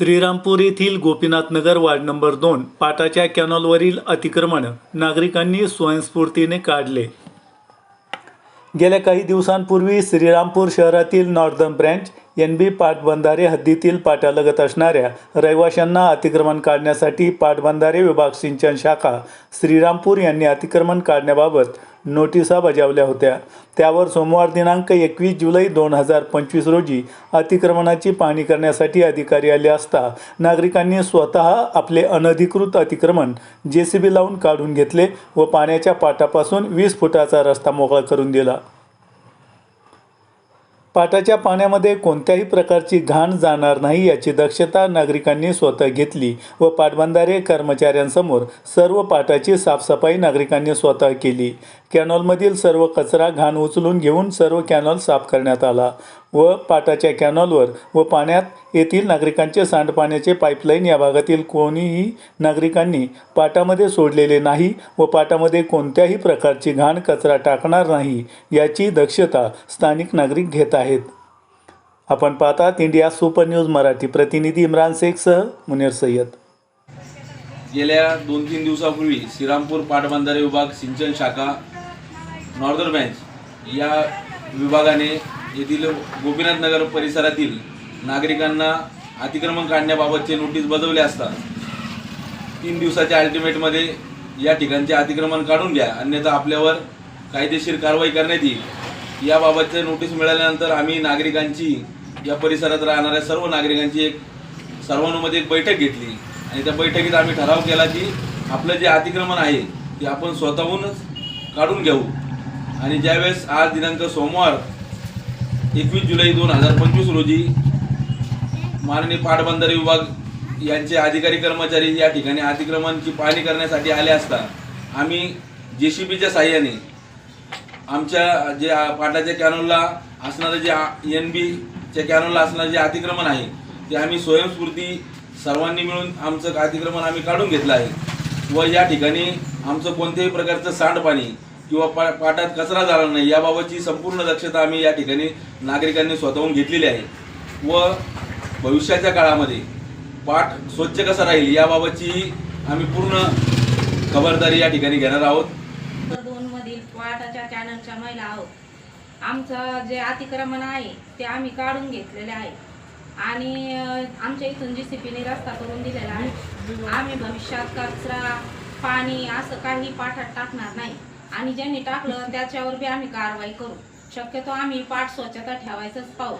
श्रीरामपूर येथील गोपीनाथनगर ward number दोन पाटाच्या कॅनॉलवरील अतिक्रमण नागरिकांनी स्वयंस्फूर्तीने काढले. गेल्या काही दिवसांपूर्वी श्रीरामपूर शहरातील नॉर्दर्न ब्रँच एन बी पाटबंधारे हद्दीतील पाटालगत असणाऱ्या रहिवाशांना अतिक्रमण काढण्यासाठी पाटबंधारे विभाग सिंचन शाखा श्रीरामपूर यांनी अतिक्रमण काढण्याबाबत नोटिसा बजावल्या होत्या. त्यावर सोमवार दिनांक एकवीस जुलै दोन हजार पंचवीस रोजी अतिक्रमणाची पाहणी करण्यासाठी अधिकारी आले असता नागरिकांनी स्वतः आपले अनधिकृत अतिक्रमण जे सी बी लावून काढून घेतले व पाण्याच्या पाटापासून वीस फुटाचा रस्ता मोकळा करून दिला. पाटाच्या पाण्यामध्ये कोणत्याही प्रकारची घाण जाणार नाही याची दक्षता नागरिकांनी स्वतः घेतली व पाटबंधारे कर्मचाऱ्यांसमोर सर्व पाटाची साफसफाई नागरिकांनी स्वतः केली. कॅनॉलमधील सर्व कचरा घाण उचलून घेऊन सर्व कॅनॉल साफ करण्यात आला व पाटाच्या कॅनॉलवर व पाण्यात येथील नागरिकांचे सांडपाण्याचे पाईपलाईन या भागातील कोणीही नागरिकांनी पाटामध्ये सोडलेले नाही व पाटामध्ये कोणत्याही प्रकारची घाण कचरा टाकणार नाही याची दक्षता स्थानिक नागरिक घेत आहेत. आपण पाहतात इंडिया सुपर न्यूज मराठी प्रतिनिधी इम्रान शेखसह मुनीर सय्यद. गेल्या दोन तीन दिवसापूर्वी श्रीरामपूर पाटबंधारे विभाग सिंचन शाखा नॉर्दर्न बँच या विभागाने येथील गोपीनाथ नगर परिसरातील नागरिकांना अतिक्रमण काढण्याबाबतचे नोटीस बजावले असता तीन दिवसाच्या अल्टिमेटमध्ये या ठिकाणचे अतिक्रमण काढून घ्या. अन्यथा आपल्यावर कायदेशीर कारवाई करण्यात येईल. याबाबतचे नोटीस मिळाल्यानंतर आम्ही नागरिकांची या परिसरात राहणाऱ्या सर्व नागरिकांची एक सर्वांमध्ये एक बैठक घेतली. आणि त्या बैठकीत आम्ही ठराव केला की आपलं जे अतिक्रमण आहे ते आपण स्वतःहूनच काढून घेऊ. आणि ज्यावेळेस आज दिनांक सोमवार एकवीस जुलै दोन हजार पंचवीस रोजी माननीय पाटबंधारे विभाग यांचे अधिकारी कर्मचारी या ठिकाणी अतिक्रमणची पाहणी करण्यासाठी आले असता आम्ही जे सी बीच्या साह्याने आमच्या जे पाटाच्या कॅनोलला असणारं जे एन बीच्या कॅनोलला असणारं जे अतिक्रमण आहे ते आम्ही स्वयंस्फूर्ती सर्वांनी मिळून आमचं अतिक्रमण आम्ही काढून घेतलं आहे. व या ठिकाणी आमचं कोणत्याही प्रकारचं सांडपाणी किंवा पा पाटात कचरा झाला नाही याबाबतची संपूर्ण दक्षता आम्ही या ठिकाणी नागरिकांनी स्वतःहून घेतलेली आहे. व भविष्याच्या काळामध्ये पाठ स्वच्छ कसा राहील याबाबतची आम्ही पूर्ण खबरदारी या ठिकाणी घेणार आहोत. दोन मधील वाटाच्या चॅनलच्या महिला आहोत. आमचं जे अतिक्रमण आहे ते आम्ही काढून घेतलेले आहे. आणि आमच्या इथून जी सी पीने रस्ता करून दिलेला आहे. आम्ही भविष्यात कचरा पाणी असं काही पाठात टाकणार नाही. आणि ज्यांनी टाकलं त्याच्यावर बी आम्ही कारवाई करू. शक्यतो आम्ही पाठ स्वच्छता ठेवायचंच पाहू.